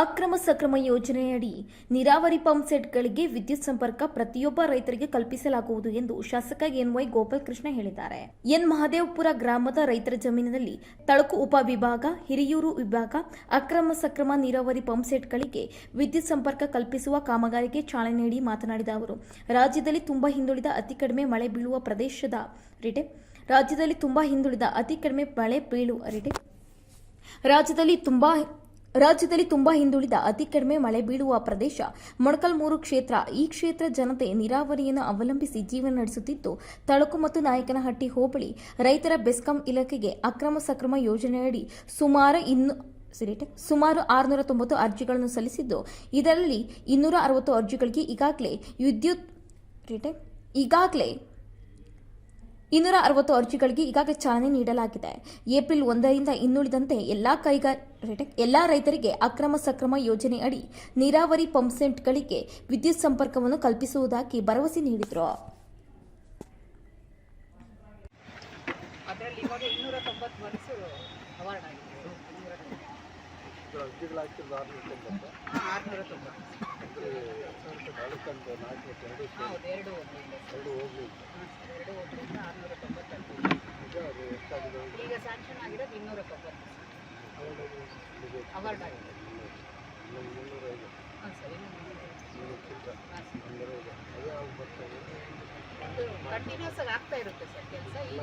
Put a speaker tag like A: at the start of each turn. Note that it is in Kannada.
A: ಅಕ್ರಮ ಸಕ್ರಮ ಯೋಜನೆಯಡಿ ನೀರಾವರಿ ಪಂಪ್ ಸೆಟ್ಗಳಿಗೆ ವಿದ್ಯುತ್ ಸಂಪರ್ಕ ಪ್ರತಿಯೊಬ್ಬ ರೈತರಿಗೆ ಕಲ್ಪಿಸಲಾಗುವುದು ಎಂದು ಶಾಸಕ ಎನ್ವೈ ಗೋಪಾಲಕೃಷ್ಣ ಹೇಳಿದ್ದಾರೆ. ಎನ್. ಮಹದೇವಪುರ ಗ್ರಾಮದ ರೈತರ ಜಮೀನಿನಲ್ಲಿ ತಳಕು ಉಪವಿಭಾಗ ಹಿರಿಯೂರು ವಿಭಾಗ, ಅಕ್ರಮ ಸಕ್ರಮ ನೀರಾವರಿ ಪಂಪ್ ಸೆಟ್ಗಳಿಗೆ ವಿದ್ಯುತ್ ಸಂಪರ್ಕ ಕಲ್ಪಿಸುವ ಕಾಮಗಾರಿಗೆ ಚಾಲನೆ ನೀಡಿ ಮಾತನಾಡಿದ ಅವರು, ರಾಜ್ಯದಲ್ಲಿ ತುಂಬಾ ಹಿಂದುಳಿದ ಅತಿ ಕಡಿಮೆ ಮಳೆ ಬೀಳುವ ಪ್ರದೇಶದ ರಿಟೆ, ರಾಜ್ಯದಲ್ಲಿ ತುಂಬಾ ಹಿಂದುಳಿದ ಅತಿ ಕಡಿಮೆ ಮಳೆ ಬೀಳುವ ರಿಟೆ, ರಾಜ್ಯದಲ್ಲಿ ತುಂಬಾ ರಾಜ್ಯದಲ್ಲಿ ತುಂಬಾ ಹಿಂದುಳಿದ, ಅತಿ ಕಡಿಮೆ ಮಳೆ ಬೀಳುವ ಪ್ರದೇಶ. ಮೊಣಕಲ್ಮೂರು ಕ್ಷೇತ್ರ, ಈ ಕ್ಷೇತ್ರ ಜನತೆ ನೀರಾವರಿಯನ್ನು ಅವಲಂಬಿಸಿ ಜೀವನ ನಡೆಸುತ್ತಿದ್ದು ತಳಕು ಮತ್ತು ನಾಯಕನಹಟ್ಟಿ ಹೋಬಳಿ ರೈತರ ಬೆಸ್ಕಾಂ ಇಲಾಖೆಗೆ ಅಕ್ರಮ ಸಕ್ರಮ ಯೋಜನೆಯಡಿ ಸುಮಾರು ಇನ್ನು ಸುಮಾರು ಆರುನೂರ ತೊಂಬತ್ತು ಅರ್ಜಿಗಳನ್ನು ಸಲ್ಲಿಸಿದ್ದು, ಇದರಲ್ಲಿ ಇನ್ನೂರ ಅರವತ್ತು ಅರ್ಜಿಗಳಿಗೆ ಈಗಾಗಲೇ ವಿದ್ಯುತ್ ಈಗಾಗಲೇ ಇನ್ನೂರ ಅರವತ್ತು ಅರ್ಜಿಗಳಿಗೆ ಈಗಾಗಲೇ ಚಾಲನೆ ನೀಡಲಾಗಿದೆ. ಏಪ್ರಿಲ್ ಒಂದರಿಂದ ಇನ್ನುಳಿದಂತೆ ಎಲ್ಲಾ ಕೈಗಾರಿಕೆ ಎಲ್ಲಾ ರೈತರಿಗೆ ಅಕ್ರಮ ಸಕ್ರಮ ಯೋಜನೆ ಅಡಿ ನೀರಾವರಿ ಪಂಪ್ಸೆಟ್ಗಳಿಗೆ ವಿದ್ಯುತ್ ಸಂಪರ್ಕವನ್ನು ಕಲ್ಪಿಸುವುದಾಗಿ ಭರವಸೆ ನೀಡಿದರು.
B: ಅದರಲ್ಲಿ ಸ್ಯಾಂಕ್ಷನ್ ಆಗಿರೋದು ಇನ್ನೂರ ತೊಂಬತ್ತು ಅವಾರ್ಡ್ ಆಗಿದೆ ಹಾಂ ಸರ್ ಕಂಟಿನ್ಯೂಸ್ ಆಗಿ ಆಗ್ತಾ ಇರುತ್ತೆ ಸರ್ ಕೆಲಸ. ಈಗ